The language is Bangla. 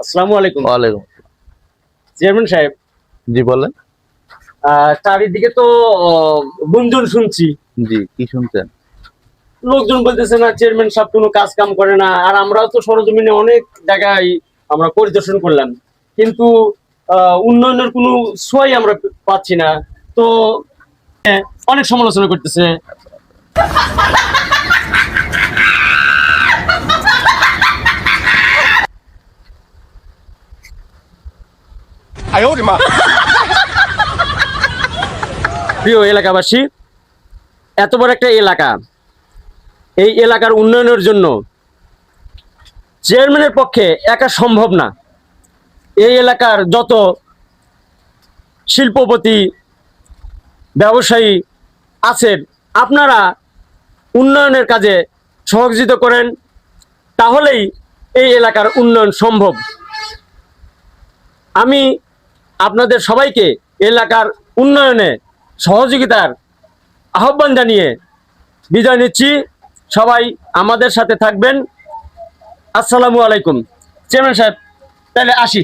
আসসালামু আলাইকুম। ওয়ালাইকুম। চেয়ারম্যান সাহেব জি বলেন। চারিদিকে তো গুঞ্জন শুনছি। জি কি শুনছেন? লোকজন বলতেছে না চেয়ারম্যান সাহেব কোনো কাজ কাম করে না আর আমরাও তো সরজমিনে অনেক জায়গায় আমরা পরিদর্শন করলাম। কিন্তু উন্নয়নের কোনো সোয়াই আমরা পাচ্ছি না। তো অনেক সমালোচনা করতেছে। প্রিয় এলাকাবাসী, এত বড় একটা এলাকা। এই এলাকার উন্নয়নের জন্য চেয়ারম্যানের পক্ষে একা সম্ভব না। এই এলাকার যত শিল্পপতি, ব্যবসায়ী আছেন, আপনারা উন্নয়নের কাজে সহযোগিতা করেন, তাহলেই এই এলাকার উন্নয়ন সম্ভব। আমি আপনাদের সবাইকে এলাকার উন্নয়নে সহযোগিতার আহ্বান জানিয়ে বিদায় নিচ্ছি। সবাই আমাদের সাথে থাকবেন। আসসালামু আলাইকুম। চেয়ারম্যান সাহেব, তাহলে আসি।